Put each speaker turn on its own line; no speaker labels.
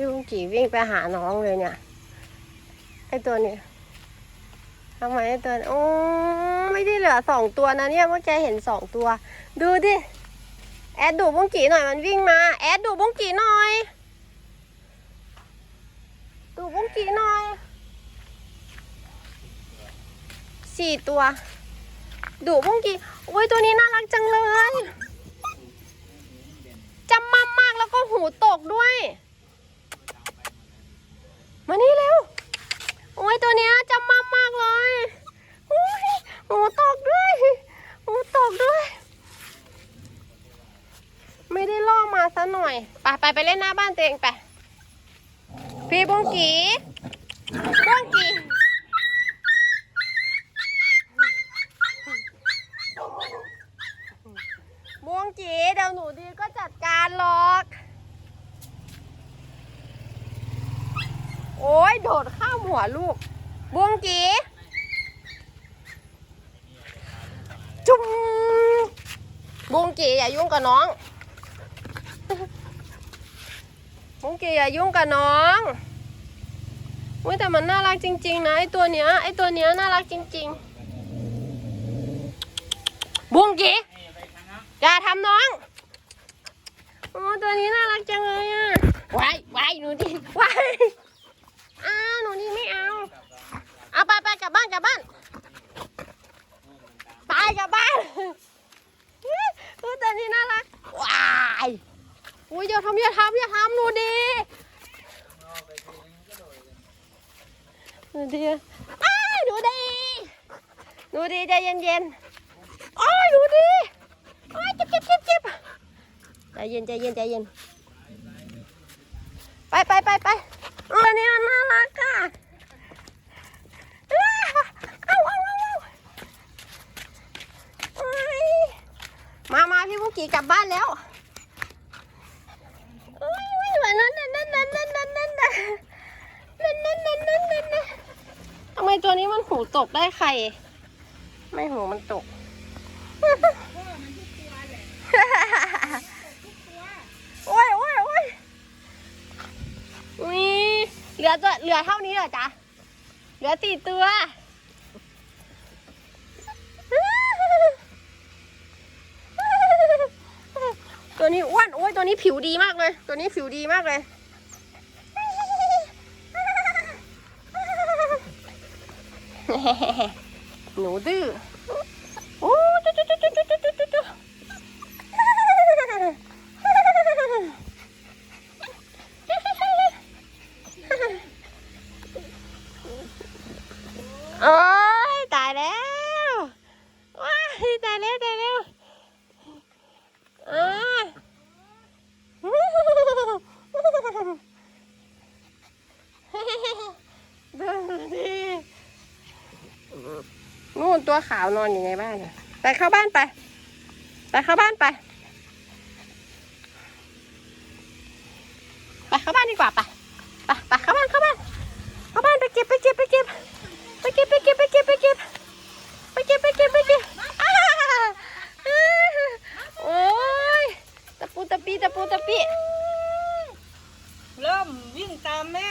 พี่บุ้งกี่วิ่งไปหาน้องเลยเนี่ย ไอตัวนี้ทำไมไอตัวโอ้ไม่ได้เหลือสองตัวนะเนี่ยเมื่อแกเห็นสองตัว ดูดิ แอดดูบุ้งกี่หน่อยมันวิ่งมา แอดดูบุ้งกี่หน่อย ดูบุ้งกี่หน่อยสี่ตัวดูบุ้งกี่โอ้ยตัวนี้น่ารักจังเลยจำมั่มมากแล้วก็หูโตกด้วย มานี่เร็ว โอ้ยตัวเนี้ยจำมั่มมากเลยโอ้ ยหูตกด้วยหูตกด้วย ไม่ได้ล่อมาซะหน่อย ไปไปไปเล่นหน้าบ้านตัวเองไป พี่บุ้งกีบุ้งกีบุ้งกีเดี๋ยวหนูดีก็จัดการหรอก โอ้ยโดดข้ามหัวลูกบุ้งกีจุ๊ม บุ้งกีอย่ายุ่งกับน้องบุ้งกีอย่ายุ่งกับน้องอุ้ยแต่มันน่ารักจริง ๆ นะไอตัวเนี้ยไอตัวเนี้ยน่ารักจริง ๆ บุ้งกีอย่าทำน้องโอ้ตัวนี้น่ารักจังเลยอะวายวายหนูดิวาย อ้าหนูนี่ไม่เอา เอาไปไปกลับบ้านกลับบ้าน ไปกลับบ้านตัวตัวนี้น่ารัก ว้ายอุ้ยอย่าทำอย่าทำอย่าทำหนูดี
ห
นูดีอ้ายหนูดีหนูดีใจเย็นๆอ้ายหนูดีอ้ายเจ็บเจ็บเจ็บเจ็บใจเย็นใจเย็นใจเย็นไปไปไปไปตัวนี้มันน่ารักอะอ้าวอ้าวอ้าวอ้าเอ้ยมามาพี่บุกกี้กลับบ้านแล้ว นั่นนั่นนั่นนั่นนั่นนั่นนั่นนั่นนั่นนั่นนั่นนั่นนั่นนั่นทำไมตัวนี้มันหูตกได้ใคร ไม่หูมันตกโอ้ยโอ้ยโอ้ยอุ้ยเหลือตัวเหลือเท่านี้เหรอจ๊ะเหลือสี่ตัว ตัวนี้อ้วนโอ้ยตัวนี้ผิวดีมากเลย ตัวนี้ผิวดีมากเลย หนูดื้อโอ้จุ๊จุ๊จุ๊จุ๊จุ๊จุ๊จุ๊จุ๊โอ้ยตายแล้วว้ายตายแล้วตายแล้ว ตัวขาวนอนอยู่ในบ้านไปเข้าบ้านไปไปเข้าบ้านไปไปเข้าบ้านดีกว่าไปไปไปเข้าบ้านเข้าบ้านเข้าบ้านไปเก็บไปเก็บไปเก็บไปเก็บไปเก็บไปเก็บไปเก็บไปเก็บไปเก็บไปเก็บโอ้ยตะปูตะปีตะปูตะปี
เริ่มวิ่งตามแม่